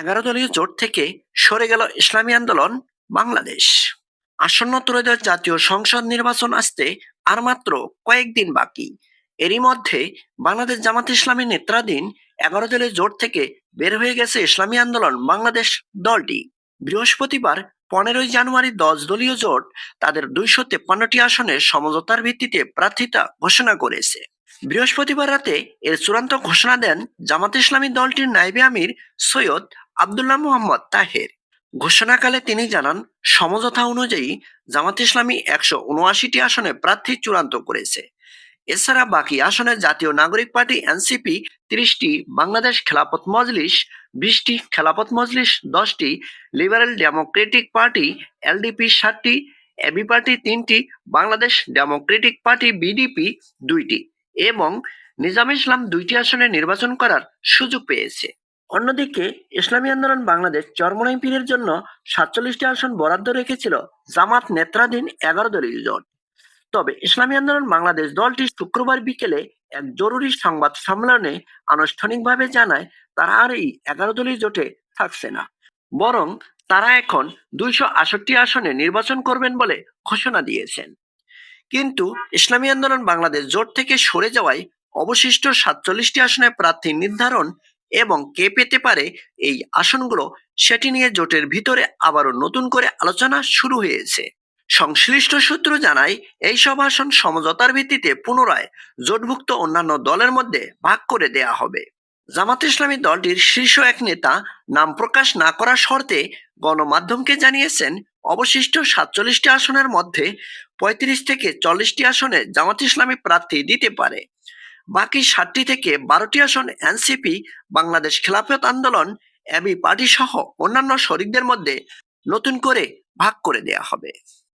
এগারো দলীয় জোট থেকে সরে গেল ইসলামী আন্দোলন বাংলাদেশ। আসন্ন ত্রয়োদশ জাতীয় সংসদ নির্বাচন আসতে আর মাত্র কয়েকদিন বাকি। এরই মধ্যে বাংলাদেশ জামাত ইসলামী নেত্রাধীন এগারো দলীয় জোট থেকে বের হয়ে গেছে ইসলামী আন্দোলন বাংলাদেশ দলটি। বৃহস্পতিবার পনেরোই জানুয়ারি দশ দলীয় জোট তাদের দুইশো তেপ্পান্নটি আসনের সমঝোতার ভিত্তিতে প্রার্থিতা ঘোষণা করেছে। বৃহস্পতিবার রাতে এর চূড়ান্ত ঘোষণা দেন জামাত ইসলামী দলটির নাইবে আমির সৈয়দ আবদুল্লাহ মোহাম্মদ তাহের। ঘোষণাকালে তিনি জানান, সমঝোতা অনুযায়ী জামাত ইসলামী একশো উনআশিটি আসনে প্রার্থী চূড়ান্ত করেছে। এছাড়া বাকি আসনে জাতীয় নাগরিক পার্টি এনসিপি তিরিশটি, বাংলাদেশ খেলাপথ মজলিস বিশটি, খেলাপথ মজলিস দশটি, লিবারেল ডেমোক্রেটিক পার্টি এলডিপি সাতটি এবি পার্টি তিনটি, বাংলাদেশ ডেমোক্রেটিক পার্টি বিডিপি দুইটি এবং নিজাম ইসলাম দুইটি আসনে নির্বাচন করার সুযোগ পেয়েছে। অন্যদিকে ইসলামী আন্দোলন বাংলাদেশ চরমনাই পীরের জন্য সাতচল্লিশটি আসন বরাদ্দ রেখেছিল জামাত নেত্রাধীন এগারো দলীয় জোট। তবে ইসলামী আন্দোলন বাংলাদেশ দলটি শুক্রবার বিকেলে এক জরুরি সংবাদ সম্মেলনে আনুষ্ঠানিকভাবে জানায়, তারা আর এই এগারো দলীয় জোটে থাকছে না। বরং তারা এখন দুইশো আষট্টি আসনে নির্বাচন করবেন বলে ঘোষণা দিয়েছেন। কিন্তু ইসলামী আন্দোলন বাংলাদেশ জোট থেকে সরে যাওয়ায় অবশিষ্ট সাতচল্লিশটি আসনে প্রার্থী নির্ধারণ এবং কে পেতে পারে এই আসনগুলো সেটি নিয়ে জোটের ভিতরে আবারও নতুন করে আলোচনা শুরু হয়েছে। সংশ্লিষ্ট সূত্র জানায়, এই সব আসন সমঝোতার ভিত্তিতে পুনরায় জোটভুক্ত অন্যান্য দলের মধ্যে ভাগ করে দেয়া হবে। জামাত ইসলামী দলটির শীর্ষ এক নেতা নাম প্রকাশ না করার শর্তে গণমাধ্যমকে জানিয়েছেন, অবশিষ্ট সাতচল্লিশটি আসনের মধ্যে পঁয়ত্রিশ থেকে চল্লিশটি আসনে জামাত ইসলামী প্রার্থী দিতে পারে। বাকি সাতটি থেকে বারোটি আসন এনসিপি, বাংলাদেশ খেলাফত আন্দোলন, এবি পার্টি সহ অন্যান্য শরিকদের মধ্যে নতুন করে ভাগ করে দেয়া হবে।